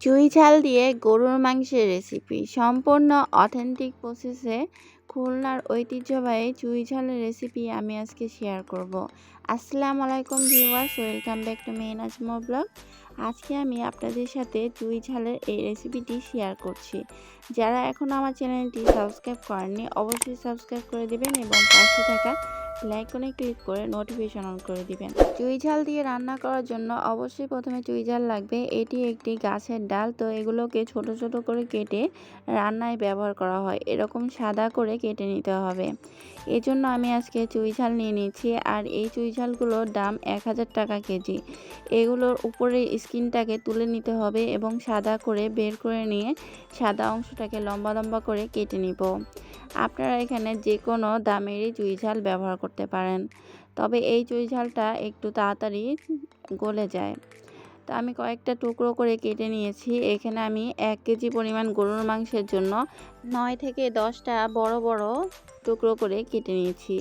চুই ছাল দিয়ে গরুর মাংসের রেসিপি সম্পূর্ণ অথেন্টিক প্রসেসে খুলনার ঐতিহ্যবাহী চুই ছালের রেসিপি আমি আজকে শেয়ার করব। আসসালামু আলাইকুম viewers, welcome back to main আজমো blog. আজকে আমি আপনাদের সাথে চুই ঝালের এই রেসিপিটি শেয়ার করছি। যারা এখন আমার চ্যানেলটি সাবস্ক্রাইব করেননি, অবশ্যই সাবস্ক্রাইব করে দিবেন এবং পাশে থাকা লাইকনে ক্লিক করে নোটিফিকেশন অন করে দিবেন। চুই ঝাল দিয়ে রান্না করার জন্য অবশ্যই প্রথমে চুই ঝাল লাগবে। এটি একটি গাছের ডাল, তো এগুলোকে ছোট ছোট করে কেটে রান্নায় ব্যবহার করা হয়। এরকম সাদা করে কেটে নিতে হবে। এই জন্য আমি আজকে চুই ঝাল নিয়ে নিয়েছি আর এই চুই ঝালগুলোর দাম এক হাজার টাকা কেজি। এগুলোর উপরে স্কিনটাকে তুলে নিতে হবে এবং সাদা করে বের করে নিয়ে সাদা অংশটাকে লম্বা লম্বা করে কেটে নিব। আপনারা এখানে যে কোনো দামেরই চুই ঝাল ব্যবহার করতে পারেন। তবে এই চুই ঝালটা একটু তাড়াতাড়ি গলে যায়। তো আমি কয়েকটা টুকরো করে কেটে নিয়েছি। এখানে আমি এক কেজি পরিমাণ গরুর মাংসের জন্য নয় থেকে দশটা বড় বড় টুকরো করে কেটে নিয়েছি।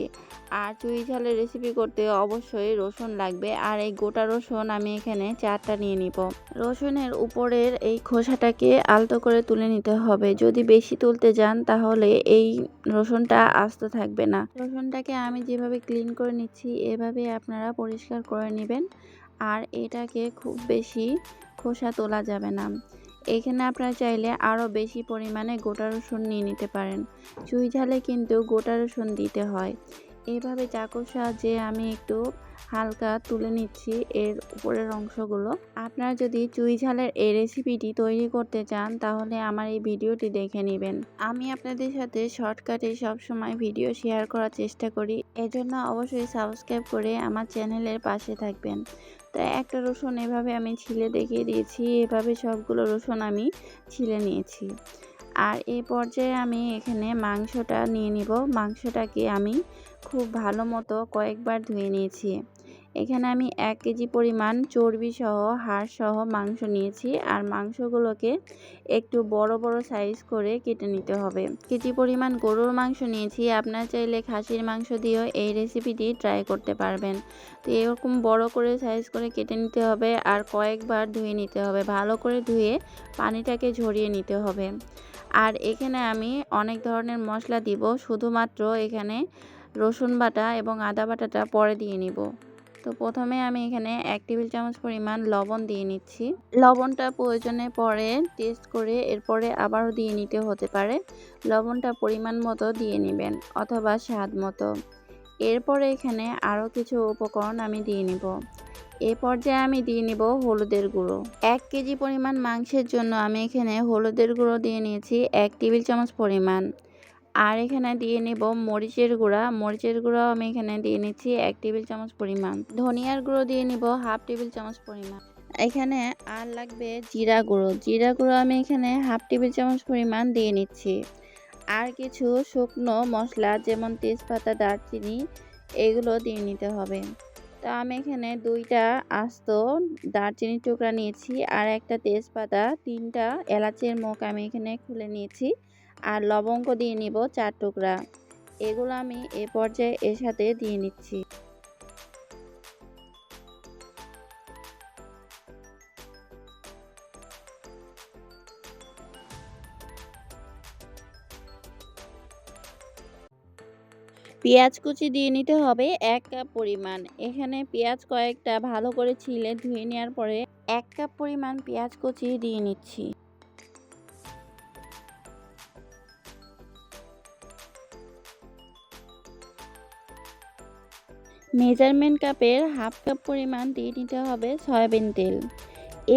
আর চুই ঝালের রেসিপি করতে অবশ্যই রসুন লাগবে। আর এই গোটা রসুন আমি এখানে চারটা নিয়ে নিব। রসুনের উপরের এই খোসাটাকে আলতো করে তুলে নিতে হবে। যদি বেশি তুলতে যান তাহলে এই রসুনটা আস্ত থাকবে না। রসুনটাকে আমি যেভাবে ক্লিন করে নিচ্ছি, এভাবে আপনারা পরিষ্কার করে নেবেন। আর এটাকে খুব বেশি খোসা তোলা যাবে না। এখানে আপনারা চাইলে আরও বেশি পরিমাণে গোটা রসুন নিয়ে নিতে পারেন। চুই ঝালে কিন্তু গোটা রসুন দিতে হয়। এইভাবে চাকুর সাহায্যে আমি একটু হালকা তুলে নিচ্ছি এর উপরের অংশগুলো। আপনারা যদি চুই ঝালের এই রেসিপিটি তৈরি করতে চান, তাহলে আমার এই ভিডিওটি দেখে নেবেন। আমি আপনাদের সাথে শর্টকাটে সবসময় ভিডিও শেয়ার করার চেষ্টা করি। এজন্য অবশ্যই সাবস্ক্রাইব করে আমার চ্যানেলের পাশে থাকবেন। তো একটা রসুন এভাবে আমি ছিলে দেখিয়ে দিয়েছি, এভাবে সবগুলো রসুন আমি ছিলে নিয়েছি। আর এই পর্যায়ে আমি এখানে মাংসটা নিয়ে নিব। মাংসটাকে আমি খুব ভালো মতো কয়েকবার ধুয়ে নিয়েছি। এখানে আমি এক কেজি পরিমাণ চর্বি সহ, হাড় সহ মাংস নিয়েছি। আর মাংসগুলোকে একটু বড় বড় সাইজ করে কেটে নিতে হবে। কেজি পরিমাণ গরুর মাংস নিয়েছি। আপনার চাইলে খাসির মাংস দিয়েও এই রেসিপিটি ট্রাই করতে পারবেন। তো এরকম বড় করে সাইজ করে কেটে নিতে হবে আর কয়েকবার ধুয়ে নিতে হবে। ভালো করে ধুয়ে পানিটাকে ঝরিয়ে নিতে হবে। আর এখানে আমি অনেক ধরনের মশলা দিব। শুধুমাত্র এখানে রসুন বাটা এবং আদা বাটাটা পরে দিয়ে নিব। তো প্রথমে আমি এখানে এক টেবিল চামচ পরিমাণ লবণ দিয়ে নিচ্ছি। লবণটা প্রয়োজনে পরে টেস্ট করে এরপরে আবারও দিয়ে নিতে হতে পারে। লবণটা পরিমাণ মতো দিয়ে নেবেন অথবা স্বাদ মতো। এরপরে এখানে আরও কিছু উপকরণ আমি দিয়ে নিব। এ পর্যায়ে আমি দিয়ে নিব হলুদের গুঁড়ো। এক কেজি পরিমাণ মাংসের জন্য আমি এখানে হলুদের গুঁড়ো দিয়ে নিয়েছি এক টেবিল চামচ পরিমাণ। আর এখানে দিয়ে নেব মরিচের গুঁড়া। মরিচের গুঁড়ো আমি এখানে দিয়ে নিচ্ছি এক টেবিল চামচ পরিমাণ। ধনিয়ার গুঁড়ো দিয়ে নিব হাফ টেবিল চামচ পরিমাণ। এখানে আর লাগবে জিরা গুঁড়ো। জিরা গুঁড়ো আমি এখানে হাফ টেবিল চামচ পরিমাণ দিয়ে নিচ্ছি। আর কিছু শুকনো মশলা যেমন তেজপাতা, দারচিনি, এগুলো দিয়ে নিতে হবে। তো আমি এখানে দুইটা আস্ত দারচিনি টুকরা নিয়েছি আর একটা তেজপাতা, তিনটা এলাচের মুখ আমি এখানে খুলে নিয়েছি। আর লবঙ্গ দিয়ে নিব চার টুকরা। এগুলো আমি এ পর্যায়ে এর সাথে দিয়ে নিচ্ছি। পেঁয়াজ কুচি দিয়ে নিতে হবে এক কাপ পরিমাণ। এখানে পেঁয়াজ কয়েকটা ভালো করে ছিলে ধুয়ে নেওয়ার পরে এক কাপ পরিমাণ পেঁয়াজ কুচি দিয়ে নিচ্ছি। মেজারমেন্ট কাপের হাফ কাপ পরিমাণ দিয়ে নিতে হবে সয়াবিন তেল।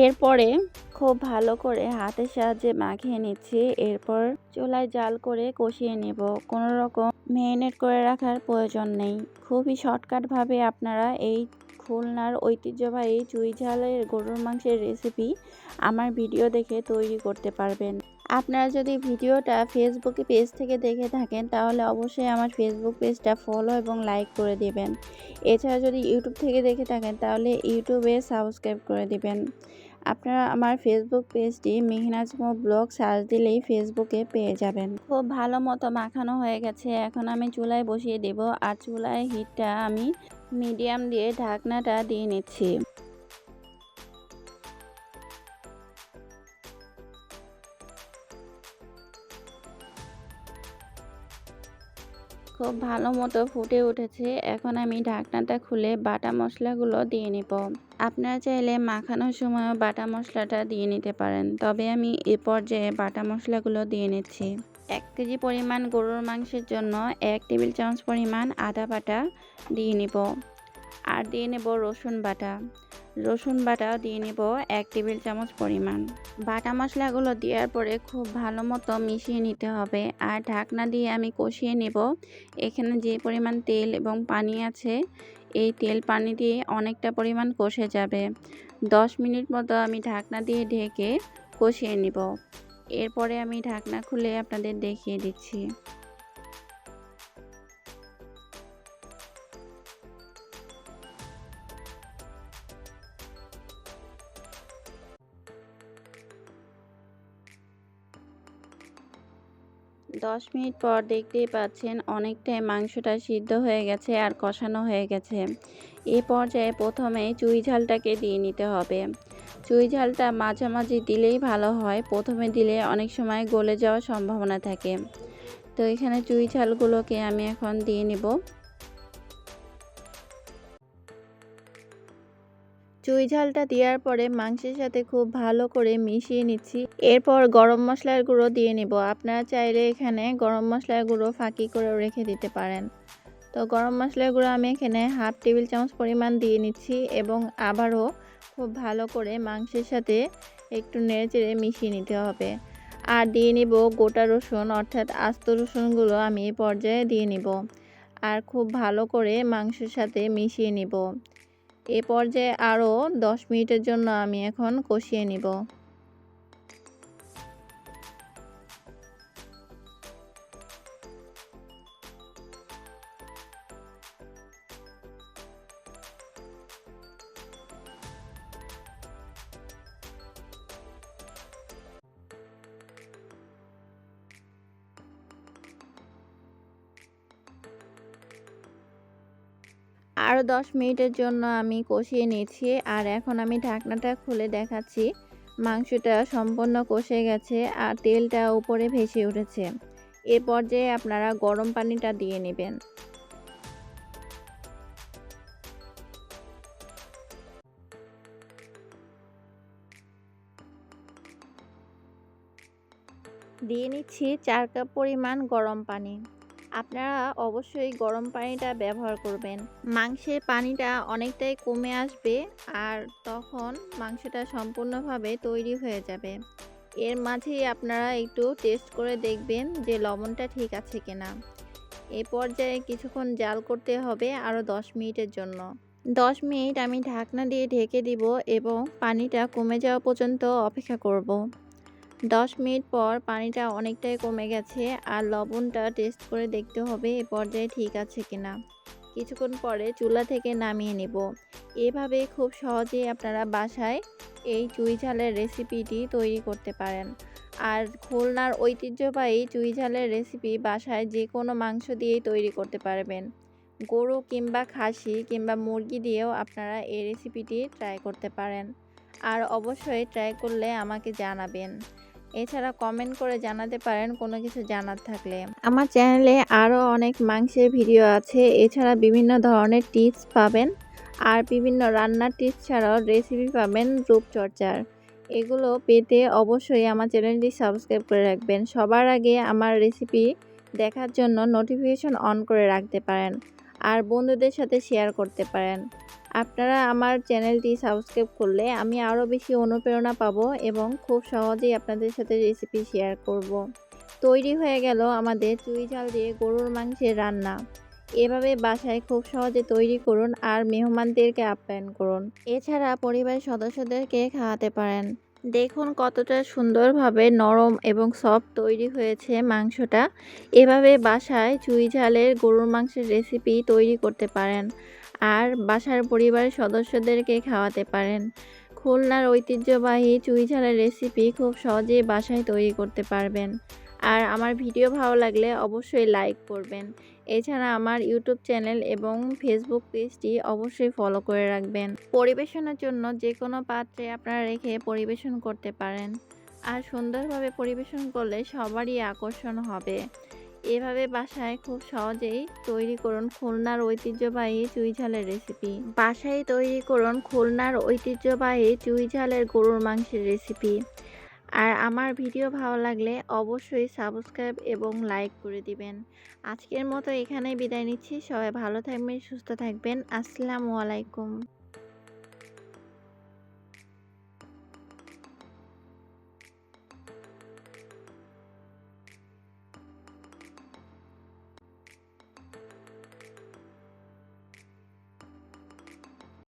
এরপরে খুব ভালো করে হাতের সাহায্যে মাখিয়ে নিচ্ছি। এরপর চুলায় জাল করে কষিয়ে নেব। কোনো রকম মেরিনেট করে রাখার প্রয়োজন নেই। খুবই শর্টকাটভাবে আপনারা এই খুলনার ঐতিহ্যবাহী চুই ঝালের গরুর মাংসের রেসিপি আমার ভিডিও দেখে তৈরি করতে পারবেন। আপনারা যদি ভিডিওটা ফেসবুকে পেজ থেকে দেখে থাকেন, তাহলে অবশ্যই আমার ফেসবুক পেজটা ফলো এবং লাইক করে দেবেন। এছাড়া যদি ইউটিউব থেকে দেখে থাকেন, তাহলে ইউটিউবে সাবস্ক্রাইব করে দিবেন। আপনারা আমার ফেসবুক পেজটি মিহিনাজমো ব্লগ সার্চ দিলেই ফেসবুকে পেয়ে যাবেন। খুব ভালো মতো মাখানো হয়ে গেছে। এখন আমি চুলায় বসিয়ে দেব। আর চুলায় হিটটা আমি মিডিয়াম দিয়ে ঢাকনাটা দিয়ে নিচ্ছি। খুব ভালো মতো ফুটে উঠেছে। এখন আমি ঢাকনাটা খুলে বাটা মশলাগুলো দিয়ে নেব। আপনারা চাইলে মাখানোর সময় বাটা মশলাটা দিয়ে নিতে পারেন। তবে আমি এ পর্যায়ে বাটা মশলাগুলো দিয়ে নিচ্ছি। এক কেজি পরিমাণ গরুর মাংসের জন্য এক টেবিল চামচ পরিমাণ আদা বাটা দিয়ে নিব। আর দিয়ে নেব রসুন বাটা। রসুন বাটাও দিয়ে নেব এক টেবিল চামচ পরিমাণ। বাটা মশলাগুলো দেওয়ার পরে খুব ভালো মতো মিশিয়ে নিতে হবে। আর ঢাকনা দিয়ে আমি কষিয়ে নেব। এখানে যে পরিমাণ তেল এবং পানি আছে, এই তেল পানি দিয়ে অনেকটা পরিমাণ কষে যাবে। দশ মিনিট মতো আমি ঢাকনা দিয়ে ঢেকে কষিয়ে নিব। এরপরে আমি ঢাকনা খুলে আপনাদের দেখিয়ে দিচ্ছি। দশ মিনিট পর দেখতেই পাচ্ছেন অনেকটাই মাংসটা সিদ্ধ হয়ে গেছে আর কষানো হয়ে গেছে। এ পর্যায়ে প্রথমে চুই ঝালটাকে দিয়ে নিতে হবে। চুই ঝালটা মাঝামাঝি দিলেই ভালো হয়, প্রথমে দিলে অনেক সময় গলে যাওয়ার সম্ভাবনা থাকে। তো এখানে চুই ঝালগুলোকে আমি এখন দিয়ে নিব। চুই ঝালটা দেওয়ার পরে মাংসের সাথে খুব ভালো করে মিশিয়ে নিচ্ছি। এরপর গরম মশলার গুঁড়ো দিয়ে নিব। আপনারা চাইলে এখানে গরম মশলার গুঁড়ো ফাঁকি করেও রেখে দিতে পারেন। তো গরম মশলার গুঁড়ো আমি এখানে হাফ টেবিল চামচ পরিমাণ দিয়ে নিচ্ছি এবং আবারও খুব ভালো করে মাংসের সাথে একটু নেড়ে চেড়ে মিশিয়ে নিতে হবে। আর দিয়ে নিব গোটা রসুন, অর্থাৎ আস্ত রসুনগুলো আমি এই পর্যায়ে দিয়ে নিব। আর খুব ভালো করে মাংসের সাথে মিশিয়ে নিব। এ পর্যায়ে আরও দশ মিনিটের জন্য আমি এখন কষিয়ে নিব। আরও দশ মিনিটের জন্য আমি কষিয়ে নিয়েছি। আর এখন আমি ঢাকনাটা খুলে দেখাচ্ছি। মাংসটা সম্পূর্ণ কষে গেছে আর তেলটা উপরে ভেসে উঠেছে। এ পর্যায়ে আপনারা গরম পানিটা দিয়ে নেবেন। দিয়ে নিচ্ছি চার কাপ পরিমাণ গরম পানি। আপনারা অবশ্যই গরম পানিটা ব্যবহার করবেন। মাংসের পানিটা অনেকটাই কমে আসবে আর তখন মাংসটা সম্পূর্ণভাবে তৈরি হয়ে যাবে। এর মাঝেই আপনারা একটু টেস্ট করে দেখবেন যে লবণটা ঠিক আছে কিনা। এই পর্যায়ে কিছুক্ষণ জাল করতে হবে আরও দশ মিনিটের জন্য। দশ মিনিট আমি ঢাকনা দিয়ে ঢেকে দিব এবং পানিটা কমে যাওয়া পর্যন্ত অপেক্ষা করব। দশ মিনিট পর পানিটা অনেকটাই কমে গেছে আর লবণটা টেস্ট করে দেখতে হবে এ পর্যায়ে ঠিক আছে কিনা। কিছুক্ষণ পরে চুলা থেকে নামিয়ে নেব। এভাবে খুব সহজেই আপনারা বাসায় এই চুই ঝালের রেসিপিটি তৈরি করতে পারেন। আর খুলনার ঐতিহ্যবাহী চুই ঝালের রেসিপি বাসায় যে কোনো মাংস দিয়েই তৈরি করতে পারবেন। গরু কিংবা খাসি কিংবা মুরগি দিয়েও আপনারা এই রেসিপিটি ট্রাই করতে পারেন। আর অবশ্যই ট্রাই করলে আমাকে জানাবেন। এছাড়া কমেন্ট করে জানাতে পারেন কোনো কিছু জানার থাকলে। আমার চ্যানেলে আরও অনেক মাংসের ভিডিও আছে, এছাড়া বিভিন্ন ধরনের টিপস পাবেন, আর বিভিন্ন রান্নার টিপস ছাড়াও রেসিপি পাবেন রূপচর্চার। এগুলো পেতে অবশ্যই আমার চ্যানেলটি সাবস্ক্রাইব করে রাখবেন। সবার আগে আমার রেসিপি দেখার জন্য নোটিফিকেশন অন করে রাখতে পারেন, আর বন্ধুদের সাথে শেয়ার করতে পারেন। আপনারা আমার চ্যানেলটি সাবস্ক্রাইব করলে আমি আরও বেশি অনুপ্রেরণা পাব এবং খুব সহজেই আপনাদের সাথে রেসিপি শেয়ার করব। তৈরি হয়ে গেল আমাদের চুই ঝাল দিয়ে গরুর মাংসের রান্না। এভাবে বাসায় খুব সহজে তৈরি করুন আর মেহমানদেরকে আপ্যায়ন করুন। এছাড়া পরিবারের সদস্যদেরকে খাওয়াতে পারেন। দেখুন কতটা সুন্দরভাবে নরম এবং সফট তৈরি হয়েছে মাংসটা। এভাবে বাসায় চুই ঝালের গরুর মাংসের রেসিপি তৈরি করতে পারেন। আর বাসার পরিবারের সদস্যদেরকে খাওয়াতে পারেন। খুলনার ঐতিহ্যবাহী চুই ঝালের রেসিপি খুব সহজেই বাসায় তৈরি করতে পারবেন। আর আমার ভিডিও ভালো লাগলে অবশ্যই লাইক করবেন। এছাড়া আমার ইউটিউব চ্যানেল এবং ফেসবুক পেজটি অবশ্যই ফলো করে রাখবেন। পরিবেশনের জন্য যে কোনো পাত্রে আপনারা রেখে পরিবেশন করতে পারেন। আর সুন্দরভাবে পরিবেশন করলে সবারই আকর্ষণ হবে। এভাবে বাসায় খুব সহজেই তৈরি করুন খুলনার ঐতিহ্যবাহী চুই ঝালের রেসিপি বাসায় তৈরি করুন খুলনার ঐতিহ্যবাহী চুই ঝালের গরুর মাংসের রেসিপি আর আমার ভিডিও ভালো লাগলে অবশ্যই সাবস্ক্রাইব এবং লাইক করে দিবেন। আজকের মতো এখানেই বিদায় নিচ্ছি। সবাই ভালো থাকবেন, সুস্থ থাকবেন। আসসালামু আলাইকুম।